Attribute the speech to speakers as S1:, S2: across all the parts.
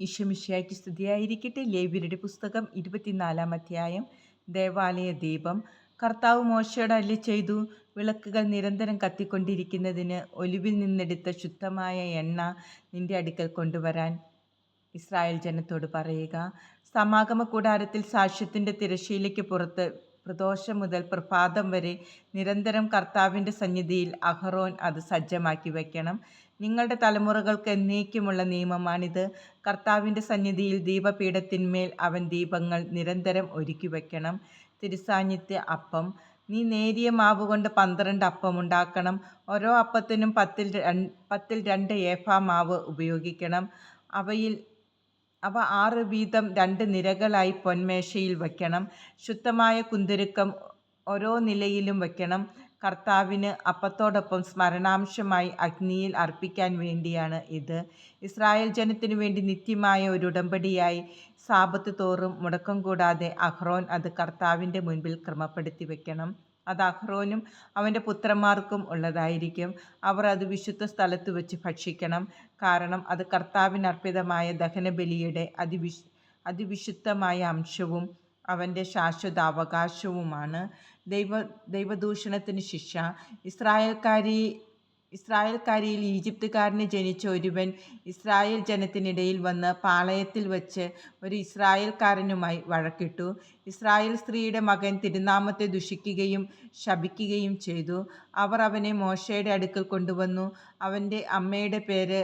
S1: ഈശോമിശിയായ്ക്ക് സ്തുതിയായിരിക്കട്ടെ ലേവ്യരുടെ പുസ്തകം ഇരുപത്തിനാലാം അധ്യായം. ദേവാലയ ദീപം. കർത്താവ് മോശയോട് അല്ലി ചെയ്തു വിളക്കുകൾ നിരന്തരം കത്തിക്കൊണ്ടിരിക്കുന്നതിന് ഒലിവിൽ നിന്നെടുത്ത ശുദ്ധമായ എണ്ണ നിന്റെ അടുക്കൽ കൊണ്ടുവരാൻ ഇസ്രായേൽ ജനത്തോട് പറയുക. സമാഗമ കൂടാരത്തിൽ സാക്ഷ്യത്തിന്റെ തിരശ്ശീലയ്ക്ക് പുറത്ത് പ്രദോഷം മുതൽ പ്രഭാതം വരെ നിരന്തരം കർത്താവിന്റെ സന്നിധിയിൽ അഹറോൻ അത് സജ്ജമാക്കി വയ്ക്കണം. നിങ്ങളുടെ തലമുറകൾക്ക് എന്നേക്കുമുള്ള നിയമമാണിത്. കർത്താവിന്റെ സന്നിധിയിൽ ദീപപീഠത്തിന്മേൽ അവൻ ദീപങ്ങൾ നിരന്തരം ഒരുക്കി വയ്ക്കണം. തിരുസാന്നിധ്യ അപ്പം. നീ നേരിയ മാവ് കൊണ്ട് പന്ത്രണ്ട് അപ്പം ഉണ്ടാക്കണം. ഓരോ അപ്പത്തിനും പത്തിൽ പത്തിൽ രണ്ട് ഏഫ മാവ് ഉപയോഗിക്കണം. അവയിൽ അവ ആറ് വീതം രണ്ട് നിരകളായി പൊന്മേശയിൽ വയ്ക്കണം. ശുദ്ധമായ കുന്തുരുക്കം ഓരോ നിലയിലും വയ്ക്കണം. കർത്താവിന് അപ്പത്തോടൊപ്പം സ്മരണാംശമായി അഗ്നിയിൽ അർപ്പിക്കാൻ വേണ്ടിയാണ് ഇത്. ഇസ്രായേൽ ജനത്തിനു വേണ്ടി നിത്യമായ ഒരു ഉടമ്പടിയായി സാപത്ത് തോറും മുടക്കം കൂടാതെ അഹ്റോൻ അത് കർത്താവിന്റെ മുൻപിൽ ക്രമപ്പെടുത്തി വെക്കണം അത് അഹ്റോനും അവന്റെ പുത്രന്മാർക്കും ഉള്ളതായിരിക്കും. അവർ അത് വിശുദ്ധ സ്ഥലത്ത് വെച്ച് ഭക്ഷിക്കണം. കാരണം അത് കർത്താവിനർപ്പിതമായ ദഹനബലിയുടെ അതിവിശ് അതിവിശുദ്ധമായ അംശവും അവന്റെ ശാശ്വത അവകാശവുമാണ് ദൈവ ദൈവദൂഷണത്തിന് ശിക്ഷ. ഇസ്രായേൽക്കാരി ഇസ്രായേൽക്കാരിയിൽ ഈജിപ്തുകാരന് ജനിച്ച ഒരുവൻ ഇസ്രായേൽ ജനത്തിനിടയിൽ വന്ന് പാളയത്തിൽ വച്ച് ഒരു ഇസ്രായേൽക്കാരനുമായി വഴക്കിട്ടു. ഇസ്രായേൽ സ്ത്രീയുടെ മകൻ തിരുനാമത്തെ ദുഷിക്കുകയും ശപിക്കുകയും ചെയ്തു. അവർ അവനെ മോശയുടെ അടുക്കൽ കൊണ്ടുവന്നു. അവന്റെ അമ്മയുടെ പേര്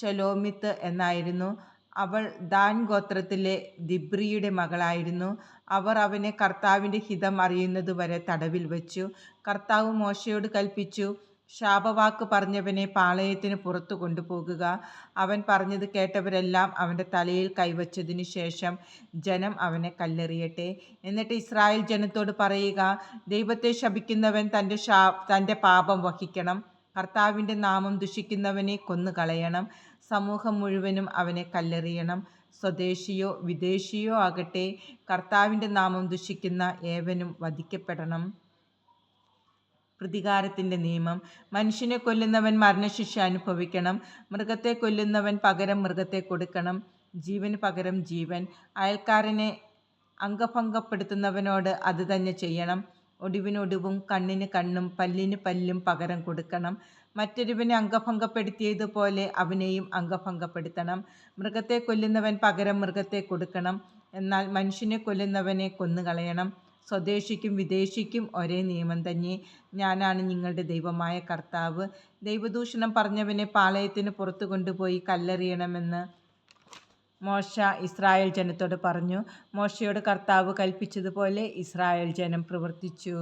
S1: ഷലോമിത്ത് എന്നായിരുന്നു. അവൾ ദാൻ ഗോത്രത്തിലെ ദിബ്രിയുടെ മകളായിരുന്നു. അവർ അവനെ കർത്താവിന്റെ ഹിതം അറിയുന്നതുവരെ തടവിൽ വച്ചു. കർത്താവ് മോശയോട് കൽപ്പിച്ചു ശാപവാക്ക് പറഞ്ഞവനെ പാളയത്തിന് പുറത്തു കൊണ്ടുപോകുക. അവൻ പറഞ്ഞത് കേട്ടവരെല്ലാം അവന്റെ തലയിൽ കൈവച്ചതിനു ശേഷം ജനം അവനെ കല്ലെറിയട്ടെ. എന്നിട്ട് ഇസ്രായേൽ ജനത്തോട് പറയുക ദൈവത്തെ ശപിക്കുന്നവൻ തന്റെ ശാ തന്റെ പാപം വഹിക്കണം. കർത്താവിന്റെ നാമം ദുഷിക്കുന്നവനെ കൊന്നുകളയണം. സമൂഹം മുഴുവനും അവനെ കല്ലെറിയണം. സ്വദേശിയോ വിദേശിയോ ആകട്ടെ കർത്താവിന്റെ നാമം ദുഷിക്കുന്ന ഏവനും വധിക്കപ്പെടണം. പ്രതികാരത്തിന്റെ നിയമം. മനുഷ്യനെ കൊല്ലുന്നവൻ മരണശിക്ഷ അനുഭവിക്കണം. മൃഗത്തെ കൊല്ലുന്നവൻ പകരം മൃഗത്തെ കൊടുക്കണം. ജീവന് പകരം ജീവൻ. അയൽക്കാരനെ അംഗഭംഗപ്പെടുത്തുന്നവനോട് അത് തന്നെ ചെയ്യണം. ഒടിവിനൊടിവും കണ്ണിന് കണ്ണും പല്ലിന് പല്ലും പകരം കൊടുക്കണം. മറ്റൊരുവനെ അംഗഭംഗപ്പെടുത്തിയതുപോലെ അവനെയും അംഗഭംഗപ്പെടുത്തണം. മൃഗത്തെ കൊല്ലുന്നവൻ പകരം മൃഗത്തെ കൊടുക്കണം. എന്നാൽ മനുഷ്യനെ കൊല്ലുന്നവനെ കൊന്നുകളയണം. സ്വദേശിക്കും വിദേശിക്കും ഒരേ നിയമം തന്നെ. ഞാനാണ് നിങ്ങളുടെ ദൈവമായ കർത്താവ്. ദൈവദൂഷണം പറഞ്ഞവനെ പാളയത്തിന് പുറത്തു കൊണ്ടുപോയി കല്ലെറിയണമെന്ന് മോശ ഇസ്രായേൽ ജനത്തോട് പറഞ്ഞു. മോശയോട് കർത്താവ് കൽപ്പിച്ചതുപോലെ ഇസ്രായേൽ ജനം പ്രവർത്തിച്ചു.